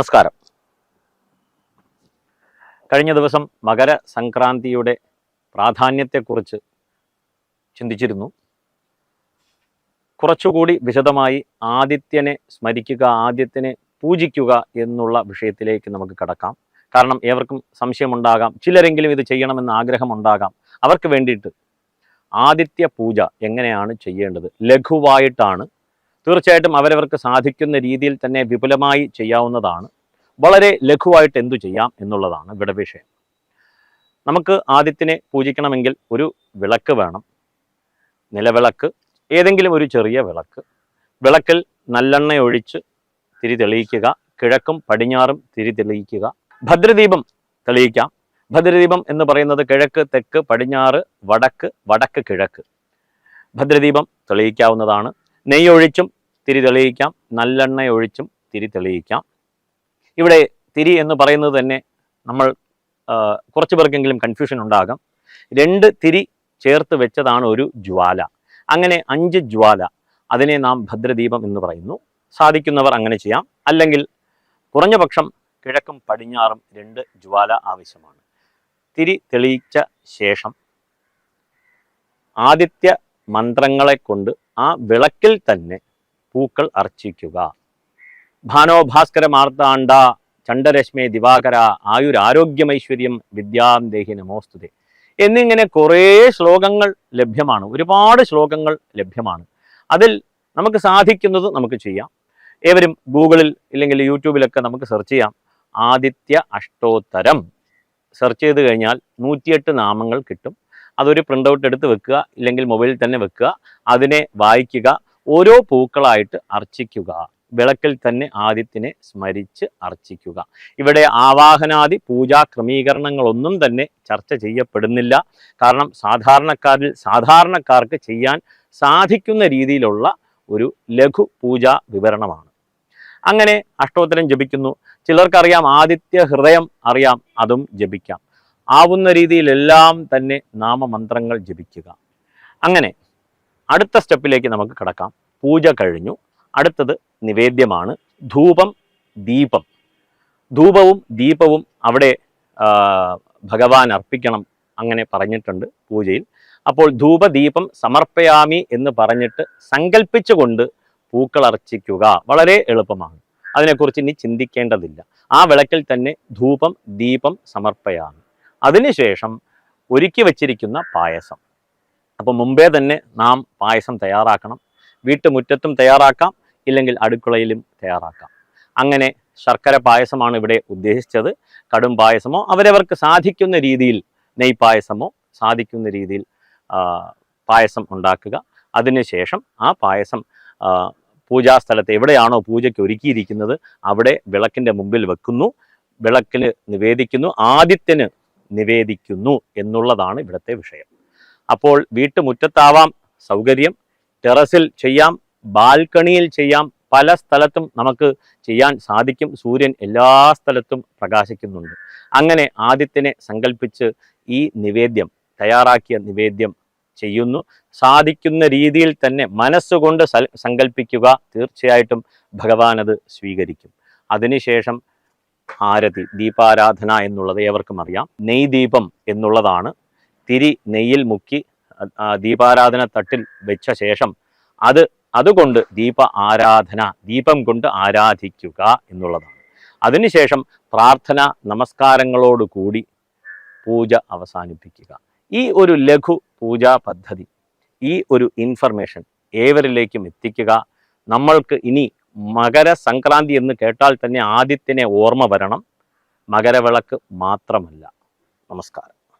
നമസ്കാരം. കഴിഞ്ഞ ദിവസം മകര സംക്രാന്തിയുടെ പ്രാധാന്യത്തെക്കുറിച്ച് ചിന്തിച്ചിരുന്നു. കുറച്ചുകൂടി വിശദമായി ആദിത്യനെ സ്മരിക്കുക ആദിത്യനെ പൂജിക്കുക എന്നുള്ള വിഷയത്തിലേക്ക് നമുക്ക് കടക്കാം. കാരണം ഏവർക്കും സംശയമുണ്ടാകാം ചിലരെങ്കിലും ഇത് ചെയ്യണമെന്ന് ആഗ്രഹമുണ്ടാകാം. അവർക്ക് വേണ്ടിയിട്ട് ആദിത്യ പൂജ എങ്ങനെയാണ് ചെയ്യേണ്ടത്? ലഘുവായിട്ടാണ് തീർച്ചയായിട്ടും അവരവർക്ക് സാധിക്കുന്ന രീതിയിൽ തന്നെ വിപുലമായി ചെയ്യാവുന്നതാണ്. വളരെ ലഘുവായിട്ട് എന്തു ചെയ്യാം എന്നുള്ളതാണ് ഇവിടെ വിഷയം. നമുക്ക് ആദ്യത്തിനെ പൂജിക്കണമെങ്കിൽ ഒരു വിളക്ക് വേണം. നിലവിളക്ക് ഏതെങ്കിലും ഒരു ചെറിയ വിളക്ക്. വിളക്കിൽ നല്ലെണ്ണ ഒഴിച്ച് തിരി തെളിയിക്കുക കിഴക്കും പടിഞ്ഞാറും തിരി തെളിയിക്കുക. ഭദ്രദീപം തെളിയിക്കാം. ഭദ്രദീപം എന്ന് പറയുന്നത് കിഴക്ക് തെക്ക് പടിഞ്ഞാറ് വടക്ക് വടക്ക് കിഴക്ക്. ഭദ്രദീപം തെളിയിക്കാവുന്നതാണ്. നെയ്യൊഴിച്ചും തിരി തെളിയിക്കാം നല്ലെണ്ണ ഒഴിച്ചും തിരി തെളിയിക്കാം ഇവിടെ തിരി എന്ന് പറയുന്നത് തന്നെ നമ്മൾ കുറച്ച് പേർക്കെങ്കിലും കൺഫ്യൂഷൻ ഉണ്ടാകാം. രണ്ട് തിരി ചേർത്ത് വെച്ചതാണ് ഒരു ജ്വാല. അങ്ങനെ അഞ്ച് ജ്വാല അതിനെ നാം ഭദ്രദീപം എന്ന് പറയുന്നു. സാധിക്കുന്നവർ അങ്ങനെ ചെയ്യാം. അല്ലെങ്കിൽ കുറഞ്ഞ പക്ഷം കിഴക്കും പടിഞ്ഞാറും രണ്ട് ജ്വാല ആവശ്യമാണ്. തിരി തെളിയിച്ച ശേഷം ആദിത്യ മന്ത്രങ്ങളെ കൊണ്ട് ആ വിളക്കിൽ തന്നെ പൂക്കൾ അർച്ചിക്കുക. ഭാനോഭാസ്കര മാർത്താണ്ട ചണ്ഡരശ്മി ദിവാകര ആയുരാരോഗ്യമൈശ്വര്യം വിദ്യാം ദേഹി നമോസ്തുതേ. എന്നിങ്ങനെ കുറേ ശ്ലോകങ്ങൾ ലഭ്യമാണ്. ഒരുപാട് ശ്ലോകങ്ങൾ ലഭ്യമാണ്. അതിൽ നമുക്ക് സാധിക്കുന്നത് നമുക്ക് ചെയ്യാം. ഏവരും ഗൂഗിളിൽ ഇല്ലെങ്കിൽ യൂട്യൂബിലൊക്കെ നമുക്ക് സെർച്ച് ചെയ്യാം. ആദിത്യ അഷ്ടോത്തരം. സെർച്ച് ചെയ്ത് കഴിഞ്ഞാൽ നൂറ്റിയെട്ട് നാമങ്ങൾ കിട്ടും. അതൊരു പ്രിന്റ് ഔട്ട് എടുത്ത് വെക്കുക ഇല്ലെങ്കിൽ മൊബൈലിൽ തന്നെ വെക്കുക. അതിനെ വായിക്കുക ഓരോ പൂക്കളായിട്ട് അർച്ചിക്കുക. വിളക്കിൽ തന്നെ ആദ്യത്തിനെ സ്മരിച്ച് അർച്ചിക്കുക. ഇവിടെ ആവാഹനാദി പൂജാ ക്രമീകരണങ്ങളൊന്നും തന്നെ ചർച്ച ചെയ്യപ്പെടുന്നില്ല. കാരണം സാധാരണക്കാരിൽ സാധാരണക്കാർക്ക് ചെയ്യാൻ സാധിക്കുന്ന രീതിയിലുള്ള ഒരു ലഘു പൂജാ വിവരണമാണ്. അങ്ങനെ അഷ്ടോത്തരം ജപിക്കുന്നു. ചിലർക്കറിയാം ആദിത്യ ഹൃദയം അറിയാം അതും ജപിക്കാം. ആവുന്ന രീതിയിലെല്ലാം തന്നെ നാമമന്ത്രങ്ങൾ ജപിക്കുക. അങ്ങനെ അടുത്ത സ്റ്റെപ്പിലേക്ക് നമുക്ക് കിടക്കാം. പൂജ കഴിഞ്ഞു. അടുത്തത് നിവേദ്യമാണ്. ധൂപം ദീപം. ധൂപവും ദീപവും അവിടെ ഭഗവാൻ അർപ്പിക്കണം അങ്ങനെ പറഞ്ഞിട്ടുണ്ട് പൂജയിൽ. അപ്പോൾ ധൂപദീപം സമർപ്പയാമി എന്ന് പറഞ്ഞിട്ട് സങ്കല്പിച്ചുകൊണ്ട് പൂക്കൾ അർച്ചിക്കുക വളരെ എളുപ്പമാണ്. അതിനെക്കുറിച്ച് ഇനി ചിന്തിക്കേണ്ടതില്ല. ആ വിളക്കിൽ തന്നെ ധൂപം ദീപം സമർപ്പയാമി. അതിനുശേഷം ഒരുക്കി വച്ചിരിക്കുന്ന പായസം. അപ്പോൾ മുമ്പേ തന്നെ നാം പായസം തയ്യാറാക്കണം. വീട്ടുമുറ്റത്തും തയ്യാറാക്കാം. ഇല്ലെങ്കിൽ അടുക്കളയിലും തയ്യാറാക്കാം. അങ്ങനെ ശർക്കര പായസമാണ് ഇവിടെ ഉദ്ദേശിച്ചത്. കടും പായസമോ അവരവർക്ക് സാധിക്കുന്ന രീതിയിൽ നെയ് പായസമോ സാധിക്കുന്ന രീതിയിൽ പായസം ഉണ്ടാക്കുക. അതിനുശേഷം ആ പായസം പൂജാസ്ഥലത്ത് എവിടെയാണോ പൂജയ്ക്ക് ഒരുക്കിയിരിക്കുന്നത് അവിടെ വിളക്കിന്റെ മുമ്പിൽ വെക്കുന്നു. വിളക്കിന് നിവേദിക്കുന്നു. ആദിത്യന് നിവേദിക്കുന്നു എന്നുള്ളതാണ് ഇവിടുത്തെ വിഷയം. അപ്പോൾ വീട്ടുമുറ്റത്താവാം സൗകര്യം. ടെറസിൽ ചെയ്യാം ബാൽക്കണിയിൽ ചെയ്യാം പല സ്ഥലത്തും നമുക്ക് ചെയ്യാൻ സാധിക്കും. സൂര്യൻ എല്ലാ സ്ഥലത്തും പ്രകാശിക്കുന്നുണ്ട്. അങ്ങനെ ആദിത്യനെ സങ്കല്പിച്ച് ഈ നിവേദ്യം തയ്യാറാക്കിയ നിവേദ്യം ചെയ്യുന്നു. സാധിക്കുന്ന രീതിയിൽ തന്നെ മനസ്സുകൊണ്ട് സങ്കല്പിക്കുക തീർച്ചയായിട്ടും ഭഗവാൻ അത് സ്വീകരിക്കും. അതിനുശേഷം ആരതി ദീപാരാധന എന്നുള്ളത് ഏവർക്കും അറിയാം. നെയ്ദീപം എന്നുള്ളതാണ് തിരി നെയ്യിൽ മുക്കി ദീപാരാധന തട്ടിൽ വെച്ച ശേഷം അത് അതുകൊണ്ട് ദീപ ആരാധന ദീപം കൊണ്ട് ആരാധിക്കുക എന്നുള്ളതാണ്. അതിനുശേഷം പ്രാർത്ഥന നമസ്കാരങ്ങളോടുകൂടി പൂജ അവസാനിപ്പിക്കുക. ഈ ഒരു ലഘു പൂജാ പദ്ധതി ഈ ഒരു ഇൻഫർമേഷൻ ഏവരിലേക്കും എത്തിക്കുക. നമ്മൾക്ക് ഇനി മകര സംക്രാന്തി എന്ന് കേട്ടാൽ തന്നെ ആദ്യത്തിനെ ഓർമ്മ വരണം. മകരവിളക്ക് മാത്രമല്ല. നമസ്കാരം.